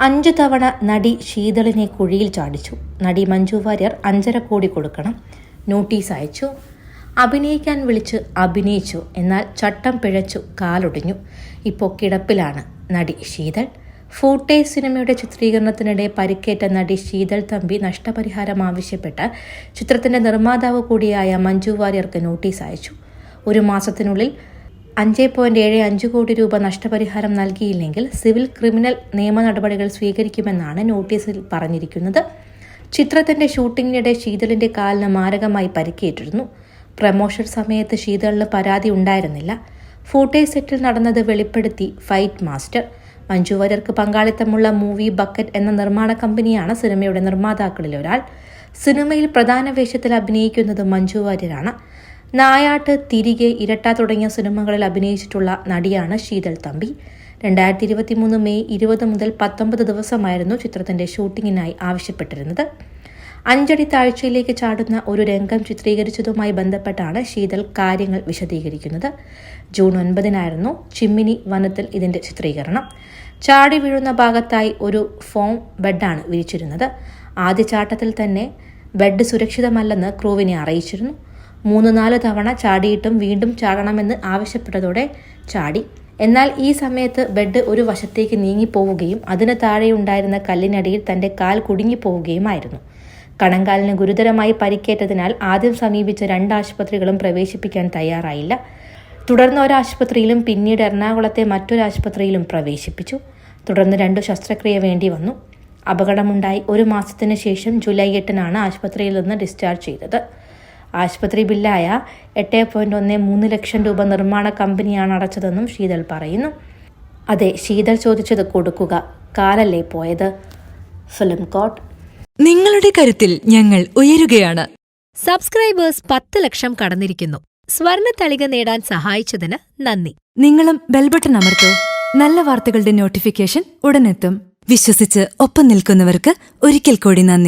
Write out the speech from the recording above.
അഞ്ചു തവണ നടി ശീതളിനെ കുഴിയിൽ ചാടിച്ചു. നടി മഞ്ജു വാര്യർ അഞ്ചര കോടി കൊടുക്കണം. നോട്ടീസ് അയച്ചു. അഭിനയിക്കാൻ വിളിച്ച് അഭിനയിച്ചു. എന്നാൽ ചട്ടം പിഴച്ചു കാലൊടിഞ്ഞു. ഇപ്പോൾ കിടപ്പിലാണ് നടി ശീതൾ. ഫൂട്ടേ സിനിമയുടെ ചിത്രീകരണത്തിനിടെ പരിക്കേറ്റ നടി ശീതൾ തമ്പി നഷ്ടപരിഹാരം ആവശ്യപ്പെട്ട് ചിത്രത്തിന്റെ നിർമ്മാതാവ് കൂടിയായ മഞ്ജു വാര്യർക്ക് നോട്ടീസ് അയച്ചു. ഒരു മാസത്തിനുള്ളിൽ അഞ്ച് പോയിന്റ് ഏഴ് അഞ്ച് കോടി രൂപ നഷ്ടപരിഹാരം നൽകിയില്ലെങ്കിൽ സിവിൽ ക്രിമിനൽ നിയമ നടപടികൾ സ്വീകരിക്കുമെന്നാണ് നോട്ടീസിൽ പറഞ്ഞിരിക്കുന്നത്. ചിത്രത്തിന്റെ ഷൂട്ടിങ്ങിനിടെ ശീതളിന്റെ കാലിന് മാരകമായി പരിക്കേറ്റിരുന്നു. പ്രമോഷൻ സമയത്ത് ശീതളിന് പരാതി ഉണ്ടായിരുന്നില്ല. ഫൂട്ടേജ് സെറ്റിൽ നടന്നത് വെളിപ്പെടുത്തി ഫൈറ്റ് മാസ്റ്റർ. മഞ്ജു വാര്യർക്ക് പങ്കാളിത്തമുള്ള മൂവി ബക്കറ്റ് എന്ന നിർമ്മാണ കമ്പനിയാണ് സിനിമയുടെ നിർമ്മാതാക്കളിൽ ഒരാൾ. സിനിമയിൽ പ്രധാന വേഷത്തിൽ അഭിനയിക്കുന്നത് മഞ്ജു വാര്യരാണ്. നായാട്ട് തിരികെ ഇരട്ട തുടങ്ങിയ സിനിമകളിൽ അഭിനയിച്ചിട്ടുള്ള നടിയാണ് ശീതൾ തമ്പി. രണ്ടായിരത്തി ഇരുപത്തി മൂന്ന് മെയ് ഇരുപത് മുതൽ പത്തൊമ്പത് ദിവസമായിരുന്നു ചിത്രത്തിന്റെ ഷൂട്ടിങ്ങിനായി ആവശ്യപ്പെട്ടിരുന്നത്. അഞ്ചടി താഴ്ചയിലേക്ക് ചാടുന്ന ഒരു രംഗം ചിത്രീകരിച്ചതുമായി ബന്ധപ്പെട്ടാണ് ശീതൽ കാര്യങ്ങൾ വിശദീകരിക്കുന്നത്. ജൂൺ ഒൻപതിനായിരുന്നു ചിമ്മിനി വനത്തിൽ ഇതിന്റെ ചിത്രീകരണം. ചാടി വീഴുന്ന ഭാഗത്തായി ഒരു ഫോം ബെഡാണ് വിരിച്ചിരുന്നത്. ആദ്യ ചാട്ടത്തിൽ തന്നെ ബെഡ് സുരക്ഷിതമല്ലെന്ന് ക്രൂവിനെ അറിയിച്ചിരുന്നു. മൂന്ന് നാല് തവണ ചാടിയിട്ടും വീണ്ടും ചാടണമെന്ന് ആവശ്യപ്പെട്ടതോടെ ചാടി. എന്നാൽ ഈ സമയത്ത് ബെഡ് ഒരു വശത്തേക്ക് നീങ്ങിപ്പോവുകയും അതിന് താഴെയുണ്ടായിരുന്ന കല്ലിനടിയിൽ തന്റെ കാൽ കുടുങ്ങിപ്പോവുകയുമായിരുന്നു. കണങ്കാലിന് ഗുരുതരമായി പരിക്കേറ്റതിനാൽ ആദ്യം സമീപിച്ച രണ്ട് ആശുപത്രികളും പ്രവേശിപ്പിക്കാൻ തയ്യാറായില്ല. തുടർന്ന് ഒരാശുപത്രിയിലും പിന്നീട് എറണാകുളത്തെ മറ്റൊരു ആശുപത്രിയിലും പ്രവേശിപ്പിച്ചു. തുടർന്ന് രണ്ടു ശസ്ത്രക്രിയ വേണ്ടി വന്നു. അപകടമുണ്ടായി ഒരു മാസത്തിന് ശേഷം ജൂലൈ എട്ടിനാണ് ആശുപത്രിയിൽ നിന്ന് ഡിസ്ചാർജ് ചെയ്തത്. ആശുപത്രി ബില്ലായ എട്ട് പോയിന്റ് ഒന്ന് മൂന്ന് ലക്ഷം രൂപ നിർമ്മാണ കമ്പനിയാണ് അടച്ചതെന്നും ശീതൾ പറയുന്നു. അതെ ശീതൾ ചോദിച്ചത് കൊടുക്കുക. കാലല്ലേ പോയത്? Film coat. നിങ്ങളുടെ കരുത്തിൽ ഞങ്ങൾ ഉയരുകയാണ്. സബ്സ്ക്രൈബേഴ്സ് പത്ത് ലക്ഷം കടന്നിരിക്കുന്നു. സ്വർണ തളിക നേടാൻ സഹായിച്ചതിന് നന്ദി. നിങ്ങളും ബെൽബട്ടൺ അമർത്തോ. നല്ല വാർത്തകളുടെ നോട്ടിഫിക്കേഷൻ ഉടനെത്തും. വിശ്വസിച്ച് ഒപ്പം നിൽക്കുന്നവർക്ക് ഒരിക്കൽ കൂടി നന്ദി.